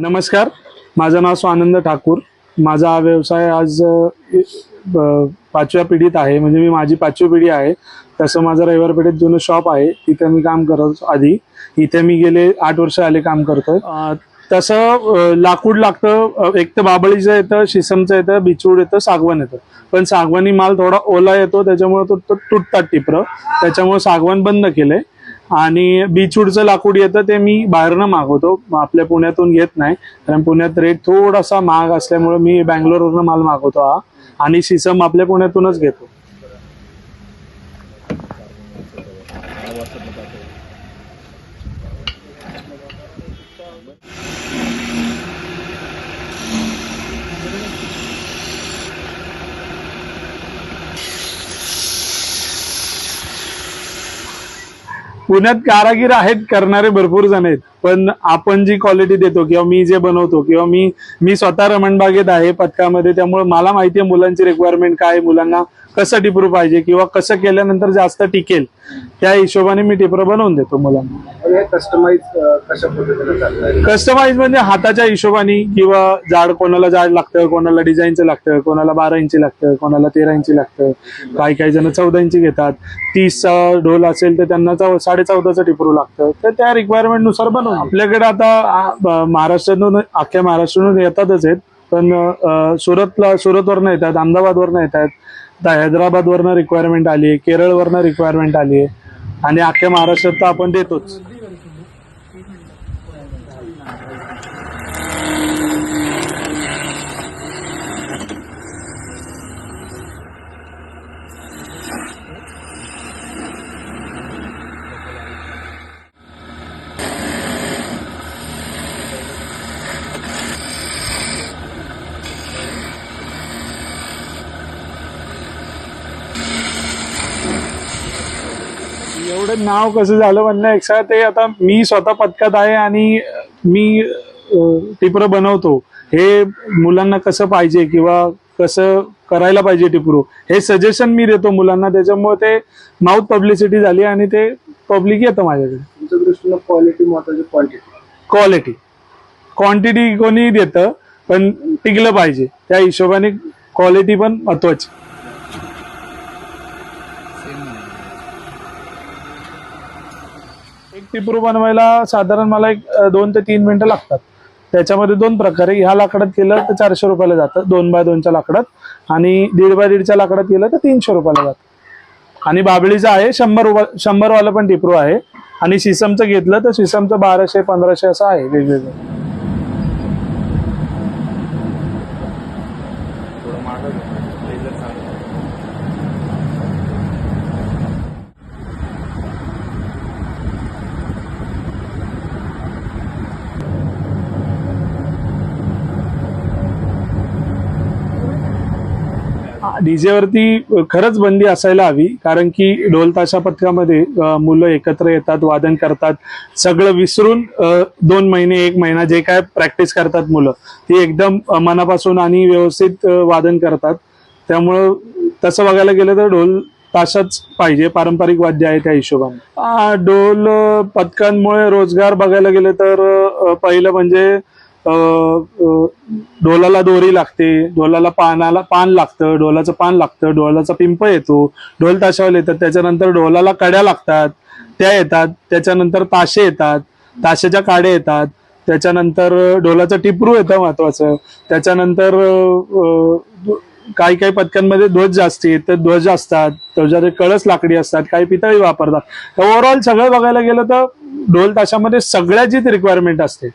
नमस्कार. माझं नाव स्वानंद ठाकूर. माझा हा व्यवसाय आज पाचव्या पिढीत आहे. म्हणजे मी माझी पाचवी पिढी आहे. तसं माझं रविवार पेठेत जुनं शॉप आहे. तिथे मी काम करत आधी. इथे मी गेले आठ वर्ष आले काम करतोय. तसं लाकूड लागतं. एक तर बाबळीचं येतं शिसमचं येतं बिचूड येतं सागवान येतं. पण सागवानी माल थोडा ओला येतो. त्याच्यामुळे तो तो तुटतात टिपरं. त्याच्यामुळे सागवान बंद केलंय. आणि बीचवूडचं लाकूड येतं ते मी बाहेरनं मागवतो. आपल्या पुण्यातून घेत नाही. कारण पुण्यात रेट थोडासा महाग असल्यामुळे मी बँगलोरवरनं माल मागवतो हा. आणि सिसम आपल्या पुण्यातूनच घेतो. पुण्यात कारागीर आहेत करणारे भरपूर जण आहेत. पण आपण जी क्वालिटी देतो किंवा मी जे बनवतो किंवा मी मी स्वतः रमणबागेत आहे पथकामध्ये त्यामुळे मला माहिती आहे मुलांची रिक्वायरमेंट काय मुलांना कसं टिपरू पाहिजे किंवा कसं केल्यानंतर जास्त टिकेल त्या हिशोबाने मी टिपरं बनवून देतो मुलांना. कस्टमाइज कशा पद्धतीने चाललंय कस्टमाइज म्हणजे हाताच्या हिशोबाने किंवा जाड कोणाला जाड लागतं कोणाला डिझाईनचं लागतं कोणाला बारा इंची लागतं कोणाला तेरा इंची लागतं. काही काही जण चौदा इंची घेतात. तीसचा ढोल असेल तर त्यांना चौ साडे चौदाचं टिपरू लागतं. तर त्या रिक्वायरमेंटनुसार बनवून आपल्याकडे आता आ, ब- महाराष्ट्रातून अख्ख्या महाराष्ट्रातून येतातच आहेत. पण अ, सुरतला सुरतवरनं येतात अहमदाबादवरनं येतात. आता हैदराबादवरनं रिक्वायरमेंट आली आहे केरळवरनं रिक्वायरमेंट आली आहे आणि अख्ख्या महाराष्ट्रात तर आपण देतोच. एवढं नाव कसं झालं म्हणण्यापेक्षा ते आता मी स्वतः पथकात आहे आणि मी टिपरं बनवतो. हे मुलांना कसं पाहिजे किंवा कसं करायला पाहिजे टिपरू हे सजेशन मी देतो मुलांना त्याच्यामुळे ते माउथ पब्लिसिटी झाली आणि ते पब्लिक येतं माझ्याकडे. तुमच्या दृष्टीनं क्वालिटी महत्वाची क्वांटिटी क्वालिटी क्वांटिटी कोणी देतं पण टिकलं पाहिजे. त्या हिशोबाने क्वालिटी पण महत्वाची. एक टिपरू बनवायला साधारण मला एक दोन ते तीन मिनिटं लागतात. त्याच्यामध्ये दोन प्रकारे ह्या लाकडात केलं तर चारशे रुपयाला जातं दोन बाय दोनच्या लाकडात. आणि दीड बाय दीडच्या लाकडात केलं तर तीनशे रुपयाला जातं. आणि बाबळीचं आहे शंभर रुपये शंभर वाला पण टिपरू आहे. आणि शिसमचं घेतलं तर शिसमचं बाराशे पंधराशे असं आहे वेगवेगळं. डी जेवरती खरंच बंदी असायला हवी कारण की ढोल ताशा पथकामध्ये मुलं एकत्र येतात वादन करतात सगळं विसरून दोन महिने एक महिना जे काय प्रॅक्टिस करतात मुलं ती एकदम मनापासून आणि व्यवस्थित वादन करतात. त्यामुळं तसं बघायला गेलं तर ढोल ताशाच पाहिजे पारंपरिक वाद्य आहे त्या हिशोबाने. ढोल पथकांमुळे रोजगार बघायला गेले तर पहिलं म्हणजे डोलाला दोरी लागते डोलाला पानाला पान लागतं डोलाचं पान लागतं डोलाचा पिंप येतो ढोल ताशावाले येतात त्याच्यानंतर डोलाला कड्या लागतात त्या येतात त्याच्यानंतर ताशे येतात ताशाच्या काड्या येतात त्याच्यानंतर डोलाचं टिपरू येतं महत्वाचं त्याच्यानंतर काही काही पथकांमध्ये ध्वज जास्ती तर ध्वज असतात ध्वजाचे कळस लाकडी असतात काही पितळी वापरतात. तर ओव्हरऑल सगळं बघायला गेलं तर ढोल ताशामध्ये सगळ्याचीच रिक्वायरमेंट असते.